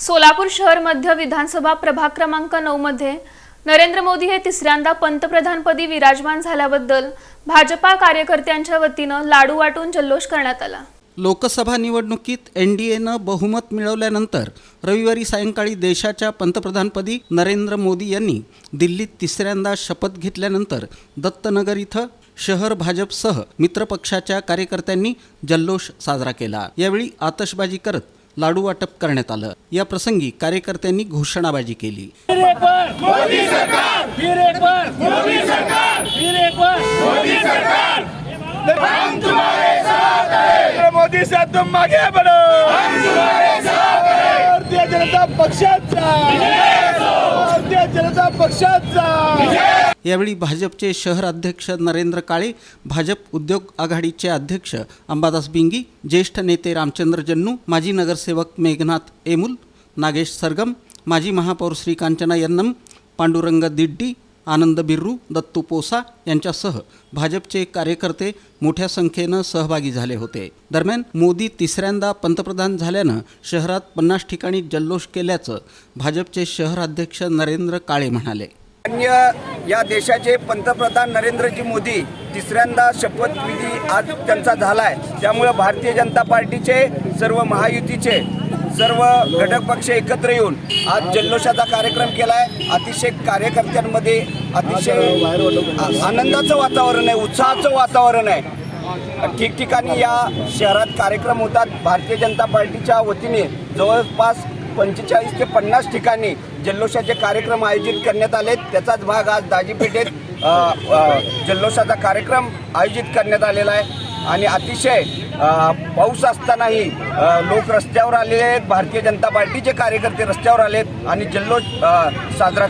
सोलापूर शहर मध्य विधानसभा प्रभाग क्रमांक नऊ मध्ये नरेंद्र मोदी हे तिसऱ्यांदा पंतप्रधानपदी विराजमान झाल्याबद्दल भाजपा कार्यकर्त्यांच्या वतीनं लाडू वाटून जल्लोष करण्यात आला. लोकसभा निवडणुकीत एन डी एनं बहुमत मिळवल्यानंतर रविवारी सायंकाळी देशाच्या पंतप्रधानपदी नरेंद्र मोदी यांनी दिल्लीत तिसऱ्यांदा शपथ घेतल्यानंतर दत्तनगर इथं शहर भाजपसह मित्रपक्षाच्या कार्यकर्त्यांनी जल्लोष साजरा केला. यावेळी आतषबाजी करत लाडू वाटप करण्यात आलं या प्रसंगी कार्यकर्त्यांनी घोषणाबाजी केली मोदी सरकार तुम बढ़ो भारतीय जनता पक्षाचा भारतीय जनता पक्षाचा. यावेळी भाजपचे शहर अध्यक्ष नरेंद्र काळे भाजप उद्योग आघाडीचे अध्यक्ष अंबादास बिंगी ज्येष्ठ नेते रामचंद्र जन्नू माजी नगरसेवक मेघनाथ एमुल नागेश सरगम माजी महापौर श्रीकांचना यन्नम पांडुरंग दिड्डी आनंद बिर्रू दत्तू पोसा यांच्यासह भाजपचे कार्यकर्ते मोठ्या संख्येनं सहभागी झाले होते. दरम्यान मोदी तिसऱ्यांदा पंतप्रधान झाल्यानं शहरात पन्नास ठिकाणी जल्लोष केल्याचं भाजपचे शहराध्यक्ष नरेंद्र काळे म्हणाले. अन्य या देशाचे पंतप्रधान नरेंद्रजी मोदी तिसऱ्यांदा शपथविधी आज त्यांचा झाला आहे त्यामुळे भारतीय जनता पार्टीचे सर्व महायुतीचे सर्व घटक पक्ष एकत्र येऊन आज जल्लोषाचा कार्यक्रम केला आहे अतिशय कार्यकर्त्यांमध्ये अतिशय आनंदाचं वातावरण आहे उत्साहाचं वातावरण आहे. ठिकठिकाणी या शहरात कार्यक्रम होतात. भारतीय जनता पार्टीच्या वतीने जवळपास पंचेचाळीस ते पन्नास ठिकाणी जल्लोषाचे कार्यक्रम आयोजित करण्यात आले त्याचाच भाग आज दाजीपेठेत जल्लोषाचा कार्यक्रम आयोजित करण्यात आलेला आहे. आणि अतिशय पाऊस असतानाही लोक रस्त्यावर आलेले आहेत. भारतीय जनता पार्टीचे कार्यकर्ते रस्त्यावर आलेत आणि जल्लोष साजरा